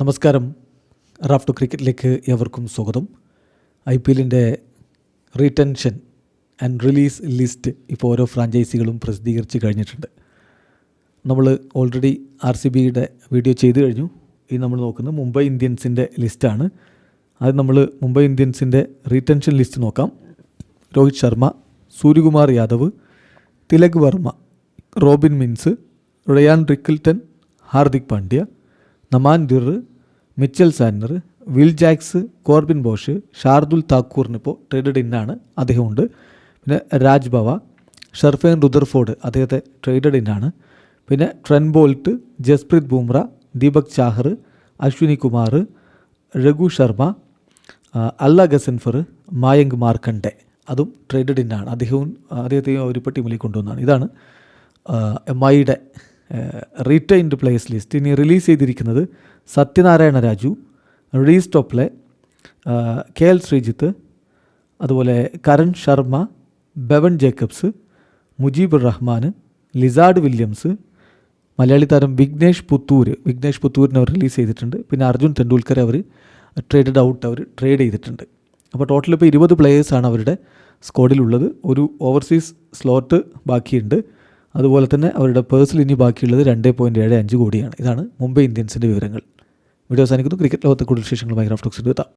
നമസ്കാരം. റാഫ്റ്റു ക്രിക്കറ്റിലേക്ക് എവർക്കും സ്വാഗതം. ഐ പി എല്ലിന്റെ റീടെൻഷൻ ആൻഡ് റിലീസ് ലിസ്റ്റ് ഇപ്പോൾ ഓരോ ഫ്രാഞ്ചൈസികളും പ്രസിദ്ധീകരിച്ച് കഴിഞ്ഞിട്ടുണ്ട്. നമ്മൾ ഓൾറെഡി ആർ സി ബിയുടെ വീഡിയോ ചെയ്തു കഴിഞ്ഞു. ഇനി നമ്മൾ നോക്കുന്നത് മുംബൈ ഇന്ത്യൻസിന്റെ ലിസ്റ്റാണ്. അത് നമ്മൾ മുംബൈ ഇന്ത്യൻസിന്റെ റീടെൻഷൻ ലിസ്റ്റ് നോക്കാം. Rohit Sharma Suryakumar Yadav Tilak Varma Robin Minz Ryan Rickelton Hardik Pandya Naman Dhir Mitchell Santner Will Jacks Corbin Bosch Shardul താക്കൂറിനിപ്പോൾ traded ഇന്നാണ് അദ്ദേഹമുണ്ട്. പിന്നെ രാജ് ഭവ ഷർഫേൻ റുദർഫോർഡ് അദ്ദേഹത്തെ ട്രേഡഡ് ഇന്നാണ് പിന്നെ ട്രെൻ ബോൾട്ട് ജസ്പ്രീത് ബുംറ ദീപക് ചാഹർ അശ്വിനി കുമാർ രഘു ശർമ്മ അല്ല ഗസൻഫർ മായങ്ക് മാർക്കണ്ടെ. അതും ട്രേഡഡ് ഇന്നാണ് അദ്ദേഹവും അദ്ദേഹത്തെയും പട്ടി ടീമിലേക്ക് കൊണ്ടുവന്നാണ്. ഇതാണ് എം ഐയുടെ റീറ്റൈൻഡ് പ്ലേസ് ലിസ്റ്റ് ഇനി റിലീസ് ചെയ്തിരിക്കുന്നത് സത്യനാരായണ രാജു റിലീസ് ടോപ്പിലെ കെ എൽ ശ്രീജിത്ത് അതുപോലെ Karan Sharma Bevon Jacobs Mujeeb Rahman Lizaad Williams Malayali താരം വിഘ്നേഷ് പുത്തൂർ വിഘ്നേഷ് പുത്തൂരിനെ അവർ റിലീസ് ചെയ്തിട്ടുണ്ട്. പിന്നെ അർജുൻ തെണ്ടുൽക്കർ അവർ ട്രേഡഡ് ഔട്ട് അവർ ട്രേഡ് ചെയ്തിട്ടുണ്ട്. അപ്പോൾ ടോട്ടൽ ഇപ്പോൾ ഇരുപത് പ്ലേയേഴ്സാണ് അവരുടെ സ്ക്വാഡിലുള്ളത് ഒരു ഓവർസീസ് സ്ലോട്ട് ബാക്കിയുണ്ട്. അതുപോലെ തന്നെ അവരുടെ പേഴ്സിൽ ഇനി ബാക്കിയുള്ളത് രണ്ട് പോയിന്റ് ഏഴ് അഞ്ച് കോടിയാണ്. ഇതാണ് മുംബൈ ഇന്ത്യൻസിന്റെ വിവരങ്ങൾ. വീഡിയോ അവസാനിക്കുന്നു. ക്രിക്കറ്റ് ലോകത്തെ കൂടുതൽ വിശേഷങ്ങൾ റാഫ്റ്റോക്സിന്റെ എത്താം